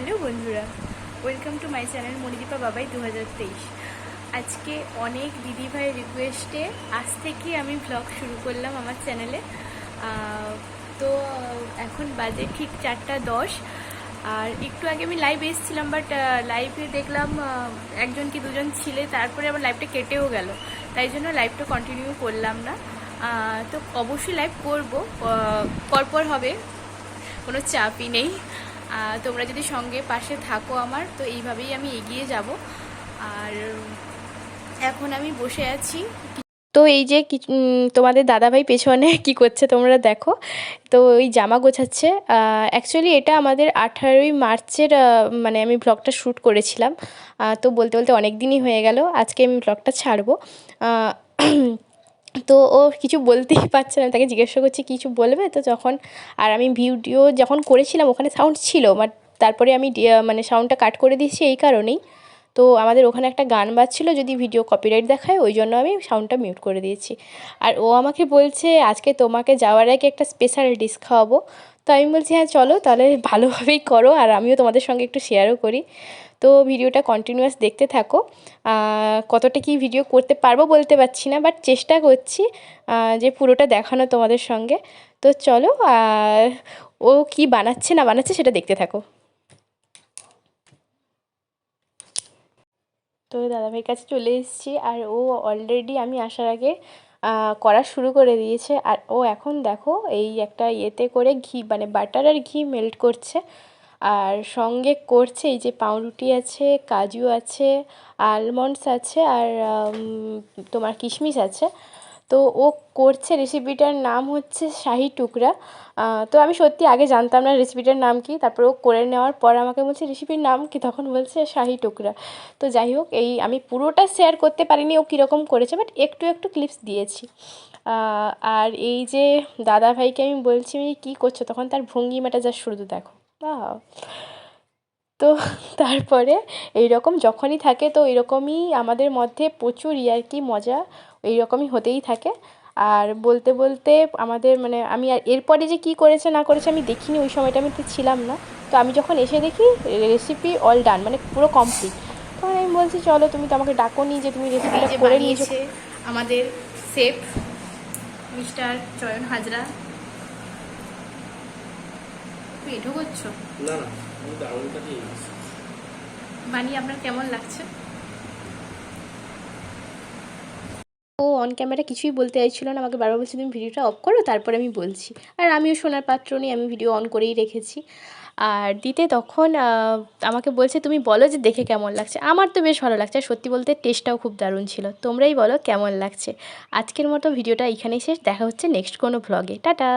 Hello বন্ধুরা welcome to my channel Monidipa Babai দু হাজার তেইশ। আজকে অনেক দিদিভাই রিকোয়েস্টে আজ থেকে আমি ব্লগ শুরু করলাম আমার চ্যানেলে তো এখন বাজে ঠিক চারটা দশ। আর একটু আগে আমি লাইভ এসেছিলাম বাট লাইভে দেখলাম একজন কি দুজন ছিলে, তারপরে আমার লাইভটা কেটেও গেল। তাই জন্য লাইভটা কন্টিনিউ করলাম না। তো অবশ্যই লাইভ করব পরপর হবে, কোনো চাপই নেই। তোমরা যদি সঙ্গে পাশে থাকো আমার, তো এইভাবেই আমি এগিয়ে যাব। আর এখন আমি বসে আছি। তো এই যে তোমাদের দাদাভাই পেছনে কি করছে তোমরা দেখো। তো ওই জামা গোছাচ্ছে। অ্যাকচুয়ালি এটা আমাদের আঠারোই মার্চের মানে আমি ব্লগটা শ্যুট করেছিলাম। তো বলতে বলতে অনেক দিনই হয়ে গেল। আজকে আমি ব্লগটা ছাড়বো। তো ও কিছু বলতেই পারছে না। তাকে জিজ্ঞাসা করছি কিছু বলবে? তো যখন, আর আমি ভিডিও যখন করেছিলাম, ওখানে সাউন্ড ছিল বাট তারপরে আমি মানে সাউন্ডটা কাট করে দিয়েছি এই কারণেই। তো আমাদের ওখানে একটা গান বাজছিল যদি ভিডিও কপিরাইট দেখায়, ওই জন্য আমি সাউন্ডটা মিউট করে দিয়েছি। আর ও আমাকে বলছে, আজকে তোমাকে যাওয়ার আগে একটা স্পেশাল ডিশ খাওয়াবো। তো আমি বলছি হ্যাঁ চলো তাহলে ভালোভাবেই করো আর আমিও তোমাদের সঙ্গে একটু শেয়ারও করি। তো ভিডিওটা কন্টিনিউয়াস দেখতে থাকো। কতটা কি ভিডিও করতে পারব বলতে পারছি না বাট চেষ্টা করছি যে পুরোটা দেখানো তোমাদের সঙ্গে। তো চলো, আর ও কি বানাচ্ছে না বানাচ্ছে সেটা দেখতে থাকো। তো দাদাভাইয়ের কাছে চলে এসেছি আর ও অলরেডি আমি আসার আগে করা শুরু করে দিয়েছে। আর ও এখন দেখো এই একটা ইয়েতে করে ঘি মানে বাটার আর ঘি মেল্ট করছে। আর সঙ্গে করছে এই যে পাউরুটি আছে, কাজু আছে আলমন্ডস আছে, আর তোমার কিশমিশ আছে। তো ও করছে রেসিপিটার নাম হচ্ছে শাহি টুকরা। তো আমি সত্যি আগে জানতাম না রেসিপিটার নাম কি, তারপর ও করে নেওয়ার পর আমাকে বলছে রেসিপির নাম কি? তখন বলছে, শাহি টুকরা। তো যাই হোক, এই আমি পুরোটা শেয়ার করতে পারিনি, ও কীরকম করেছে বাট একটু একটু ক্লিপস দিয়েছি। আর এই যে দাদা ভাইকে আমি বলছি কী করছ? তখন তার ভঙ্গিমাটা যা শুধু দেখো। তো তারপরে এইরকম যখনই থাকে, তো এরকমই আমাদের মধ্যে প্রচুর ইয়ার্কি মজা এইরকমই হতেই থাকে। আর বলতে বলতে আমাদের মানে আমি আর এরপরে যে কী করেছে না করেছে আমি দেখিনি ওই সময়টা আমি তো ছিলাম না। তো আমি যখন এসে দেখি রেসিপি অল ডান মানে পুরো কমপ্লিট তখন আমি বলছি চলো তুমি তো আমাকে ডাকো নি যে তুমি রেসিপিটা করে নিয়েছো আমাদের সেফ মিস্টার চয়ন হাজরা। তুমি করছ? না না বানিয়ে আপনার কেমন লাগছে? অন ক্যামেরা কিছুই বলতে চাইছিল না, আমাকে বারবার বলছে, তুমি ভিডিওটা অফ করো, তারপরে আমি বলছি। আর আমিও সোনার পাত্র নিয়ে আমি ভিডিও অন করেই রেখেছি। আর দিতে তখন আমাকে বলছে, তুমি বলো যে দেখে কেমন লাগছে। আমার তো বেশ ভালো লাগছে সত্যি বলতে টেস্টটাও খুব দারুণ ছিল। তোমরাই বলো কেমন লাগছে। আজকের মতো ভিডিওটা এখানেই শেষ, দেখা হচ্ছে নেক্সট কোনো ভ্লগে টাটা!